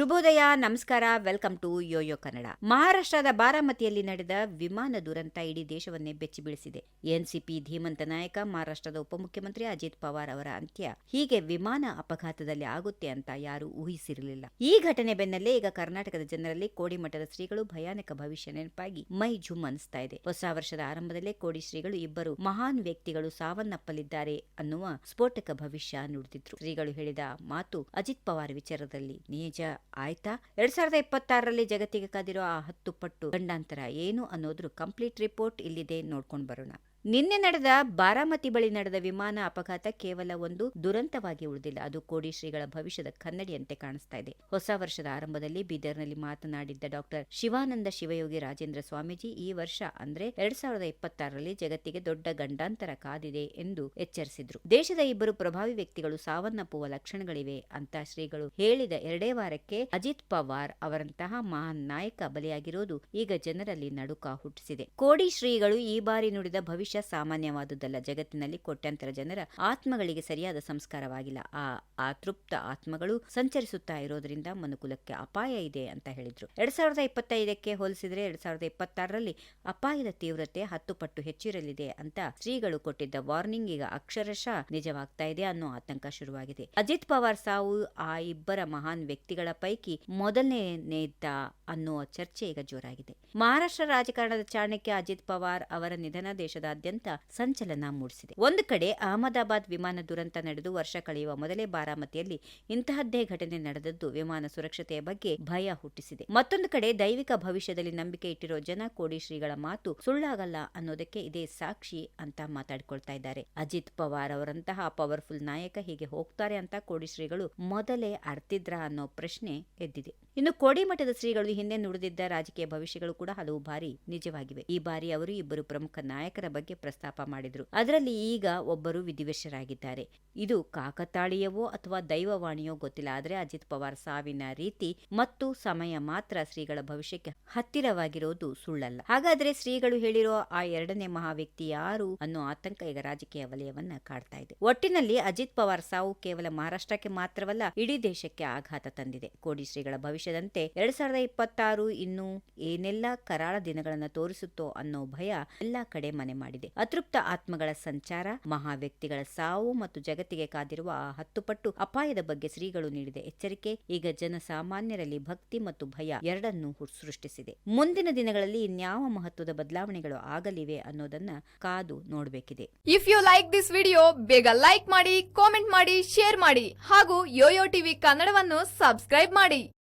ಶುಭೋದಯ, ನಮಸ್ಕಾರ, welcome to Yoyo Kannada. ಮಹಾರಾಷ್ಟ್ರದ ಬಾರಾಮತಿಯಲ್ಲಿ ನಡೆದ ವಿಮಾನ ದುರಂತ ಇಡೀ ದೇಶವನ್ನೇ ಬೆಚ್ಚಿ ಬೀಳಿಸಿದೆ. ಎನ್ಸಿಪಿ ಧೀಮಂತ ನಾಯಕ, ಮಹಾರಾಷ್ಟ್ರದ ಉಪಮುಖ್ಯಮಂತ್ರಿ ಅಜಿತ್ ಪವಾರ್ ಅವರ ಅಂತ್ಯ ಹೀಗೆ ವಿಮಾನ ಅಪಘಾತದಲ್ಲಿ ಆಗುತ್ತೆ ಅಂತ ಯಾರೂ ಊಹಿಸಿರಲಿಲ್ಲ. ಈ ಘಟನೆ ಬೆನ್ನಲ್ಲೇ ಈಗ ಕರ್ನಾಟಕದ ಜನರಲ್ಲಿ ಕೋಡಿಮಠದ ಶ್ರೀಗಳು ಭಯಾನಕ ಭವಿಷ್ಯ ನೆನಪಾಗಿ ಮೈ ಝುಮ್ ಅನಿಸ್ತಾ ಇದೆ. ಹೊಸ ವರ್ಷದ ಆರಂಭದಲ್ಲೇ ಕೋಡಿ ಶ್ರೀಗಳು ಇಬ್ಬರು ಮಹಾನ್ ವ್ಯಕ್ತಿಗಳು ಸಾವನ್ನಪ್ಪಲಿದ್ದಾರೆ ಅನ್ನುವ ಸ್ಫೋಟಕ ಭವಿಷ್ಯ ನುಡಿದಿದ್ರು. ಶ್ರೀಗಳು ಹೇಳಿದ ಮಾತು ಅಜಿತ್ ಪವಾರ್ ವಿಚಾರದಲ್ಲಿ ನಿಜ. ಆಯ್ತಾ? ಎರಡ್ ಸಾವಿರದ ಇಪ್ಪತ್ತಾರರಲ್ಲಿ ಜಗತ್ತಿಗೆ ಕಾದಿರೋ ಆ ಹತ್ತು ಪಟ್ಟು ಗಂಡಾಂತರ ಏನು ಅನ್ನೋದ್ರ ಕಂಪ್ಲೀಟ್ ರಿಪೋರ್ಟ್ ಇಲ್ಲಿದೆ ನೋಡ್ಕೊಂಡು ಬರೋಣ. ನಿನ್ನೆ ನಡೆದ ಬಾರಾಮತಿ ಬಳಿ ನಡೆದ ವಿಮಾನ ಅಪಘಾತ ಕೇವಲ ಒಂದು ದುರಂತವಾಗಿ ಉಳಿದಿಲ್ಲ. ಅದು ಕೋಡಿ ಶ್ರೀಗಳ ಭವಿಷ್ಯದ ಕನ್ನಡಿಯಂತೆ ಕಾಣಿಸ್ತಾ ಇದೆ. ಹೊಸ ವರ್ಷದ ಆರಂಭದಲ್ಲಿ ಬೀದರ್ನಲ್ಲಿ ಮಾತನಾಡಿದ್ದ ಡಾಕ್ಟರ್ ಶಿವಾನಂದ ಶಿವಯೋಗಿ ರಾಜೇಂದ್ರ ಸ್ವಾಮೀಜಿ, ಈ ವರ್ಷ ಅಂದ್ರೆ ಎರಡ್ ಸಾವಿರದ ಇಪ್ಪತ್ತಾರರಲ್ಲಿ ಜಗತ್ತಿಗೆ ದೊಡ್ಡ ಗಂಡಾಂತರ ಕಾದಿದೆ ಎಂದು ಎಚ್ಚರಿಸಿದ್ರು. ದೇಶದ ಇಬ್ಬರು ಪ್ರಭಾವಿ ವ್ಯಕ್ತಿಗಳು ಸಾವನ್ನಪ್ಪುವ ಲಕ್ಷಣಗಳಿವೆ ಅಂತ ಶ್ರೀಗಳು ಹೇಳಿದ ಎರಡೇ ವಾರಕ್ಕೆ ಅಜಿತ್ ಪವಾರ್ ಅವರಂತಹ ಮಹಾನ್ ನಾಯಕ ಬಲಿಯಾಗಿರೋದು ಈಗ ಜನರಲ್ಲಿ ನಡುಕ ಹುಟ್ಟಿಸಿದೆ. ಕೋಡಿ ಶ್ರೀಗಳು ಈ ಬಾರಿ ನುಡಿದ ಭವಿಷ್ಯ ಸಾಮಾನ್ಯವಾದುದಲ್ಲ. ಜಗತ್ತಿನಲ್ಲಿ ಕೋಟ್ಯಾಂತರ ಜನರ ಆತ್ಮಗಳಿಗೆ ಸರಿಯಾದ ಸಂಸ್ಕಾರವಾಗಿಲ್ಲ. ಆ ಅತೃಪ್ತ ಆತ್ಮಗಳು ಸಂಚರಿಸುತ್ತಾ ಇರೋದ್ರಿಂದ ಮನುಕುಲಕ್ಕೆ ಅಪಾಯ ಇದೆ ಅಂತ ಹೇಳಿದ್ರು. ಎರಡ್ ಸಾವಿರದ ಇಪ್ಪತ್ತೈದಕ್ಕೆ ಹೋಲಿಸಿದ್ರೆ ಎರಡ್ ಸಾವಿರದ ಇಪ್ಪತ್ತಾರರಲ್ಲಿ ಅಪಾಯದ ತೀವ್ರತೆ ಹತ್ತು ಪಟ್ಟು ಹೆಚ್ಚಿರಲಿದೆ ಅಂತ ಶ್ರೀಗಳು ಕೊಟ್ಟಿದ್ದ ವಾರ್ನಿಂಗ್ ಈಗ ಅಕ್ಷರಶಃ ನಿಜವಾಗ್ತಾ ಇದೆ ಅನ್ನೋ ಆತಂಕ ಶುರುವಾಗಿದೆ. ಅಜಿತ್ ಪವಾರ್ ಸಾವು ಆ ಇಬ್ಬರ ಮಹಾನ್ ವ್ಯಕ್ತಿಗಳ ಪೈಕಿ ಮೊದಲನೇನೇದ್ದ ಅನ್ನುವ ಚರ್ಚೆ ಈಗ ಜೋರಾಗಿದೆ. ಮಹಾರಾಷ್ಟ್ರ ರಾಜಕಾರಣದ ಚಾಣಕ್ಯ ಅಜಿತ್ ಪವಾರ್ ಅವರ ನಿಧನ ದೇಶದಾದ್ಯಂತ ಸಂಚಲನ ಮೂಡಿಸಿದೆ. ಒಂದು ಕಡೆ ಅಹಮದಾಬಾದ್ ವಿಮಾನ ದುರಂತ ನಡೆದು ವರ್ಷ ಕಳೆಯುವ ಮೊದಲೇ ಬಾರಾಮತಿಯಲ್ಲಿ ಇಂತಹದ್ದೇ ಘಟನೆ ನಡೆದದ್ದು ವಿಮಾನ ಸುರಕ್ಷತೆಯ ಬಗ್ಗೆ ಭಯ ಹುಟ್ಟಿಸಿದೆ. ಮತ್ತೊಂದು ಕಡೆ ದೈವಿಕ ಭವಿಷ್ಯದಲ್ಲಿ ನಂಬಿಕೆ ಇಟ್ಟಿರೋ ಜನ ಕೋಡಿ ಶ್ರೀಗಳ ಮಾತು ಸುಳ್ಳಾಗಲ್ಲ ಅನ್ನೋದಕ್ಕೆ ಇದೇ ಸಾಕ್ಷಿ ಅಂತ ಮಾತಾಡಿಕೊಳ್ತಾ ಇದ್ದಾರೆ. ಅಜಿತ್ ಪವಾರ್ ಅವರಂತಹ ಪವರ್ಫುಲ್ ನಾಯಕ ಹೀಗೆ ಹೋಗ್ತಾರೆ ಅಂತ ಕೋಡಿ ಶ್ರೀಗಳು ಮೊದಲೇ ಅರ್ತಿದ್ರ ಅನ್ನೋ ಪ್ರಶ್ನೆ ಎದ್ದಿದೆ. ಇನ್ನು ಕೋಡಿಮಠದ ಶ್ರೀಗಳು ಹಿಂದೆ ನುಡಿದಿದ್ದ ರಾಜಕೀಯ ಭವಿಷ್ಯಗಳು ಕೂಡ ಹಲವು ಬಾರಿ ನಿಜವಾಗಿವೆ. ಈ ಬಾರಿ ಅವರು ಇಬ್ಬರು ಪ್ರಮುಖ ನಾಯಕರ ಬಗ್ಗೆ ಪ್ರಸ್ತಾಪ ಮಾಡಿದ್ರು. ಅದರಲ್ಲಿ ಈಗ ಒಬ್ಬರು ವಿಧಿವಶರಾಗಿದ್ದಾರೆ. ಇದು ಕಾಕತಾಳೀಯವೋ ಅಥವಾ ದೈವವಾಣಿಯೋ ಗೊತ್ತಿಲ್ಲ. ಆದರೆ ಅಜಿತ್ ಪವಾರ್ ಸಾವಿನ ರೀತಿ ಮತ್ತು ಸಮಯ ಮಾತ್ರ ಶ್ರೀಗಳ ಭವಿಷ್ಯಕ್ಕೆ ಹತ್ತಿರವಾಗಿರೋದು ಸುಳ್ಳಲ್ಲ. ಹಾಗಾದ್ರೆ ಶ್ರೀಗಳು ಹೇಳಿರೋ ಆ ಎರಡನೇ ಮಹಾವ್ಯಕ್ತಿ ಯಾರು ಅನ್ನೋ ಆತಂಕ ಈಗ ರಾಜಕೀಯ ವಲಯವನ್ನ ಕಾಡ್ತಾ ಇದೆ. ಒಟ್ಟಿನಲ್ಲಿ ಅಜಿತ್ ಪವಾರ್ ಸಾವು ಕೇವಲ ಮಹಾರಾಷ್ಟ್ರಕ್ಕೆ ಮಾತ್ರವಲ್ಲ, ಇಡೀ ದೇಶಕ್ಕೆ ಆಘಾತ ತಂದಿದೆ. ಕೋಡಿ ಶ್ರೀಗಳ ಭವಿಷ್ಯದಂತೆ ಎರಡ್ ಸಾವಿರದ ಇಪ್ಪತ್ತಾರು ಇನ್ನು ಏನೆಲ್ಲ ಕರಾಳ ದಿನಗಳನ್ನು ತೋರಿಸುತ್ತೋ ಅನ್ನೋ ಭಯ ಎಲ್ಲಾ ಕಡೆ ಮನೆ ಮಾಡಿದೆ. ಅತೃಪ್ತ ಆತ್ಮಗಳ ಸಂಚಾರ ಮಹಾ ವ್ಯಕ್ತಿಗಳ ಸಾವು ಮತ್ತು ಜಗತ್ತಿಗೆ ಕಾದಿರುವ ಆ ಹತ್ತು ಪಟ್ಟು ಅಪಾಯದ ಬಗ್ಗೆ ಶ್ರೀಗಳು ನೀಡಿದ ಎಚ್ಚರಿಕೆ, ಈಗ ಜನಸಾಮಾನ್ಯರಲ್ಲಿ ಭಕ್ತಿ ಮತ್ತು ಭಯ ಎರಡನ್ನೂ ಸೃಷ್ಟಿಸಿದೆ. ಮುಂದಿನ ದಿನಗಳಲ್ಲಿ ಇನ್ಯಾವ ಮಹತ್ವದ ಬದಲಾವಣೆಗಳು ಆಗಲಿವೆ ಅನ್ನೋದನ್ನ ಕಾದು ನೋಡಬೇಕಿದೆ. If you like this video ಬೇಗ ಲೈಕ್ ಮಾಡಿ ಕಾಮೆಂಟ್ ಮಾಡಿ ಶೇರ್ ಮಾಡಿ ಹಾಗೂ ಯೋಯೋ ಟಿವಿ ಕನ್ನಡವನ್ನು ಸಬ್ಸ್ಕ್ರೈಬ್ ಮಾಡಿ.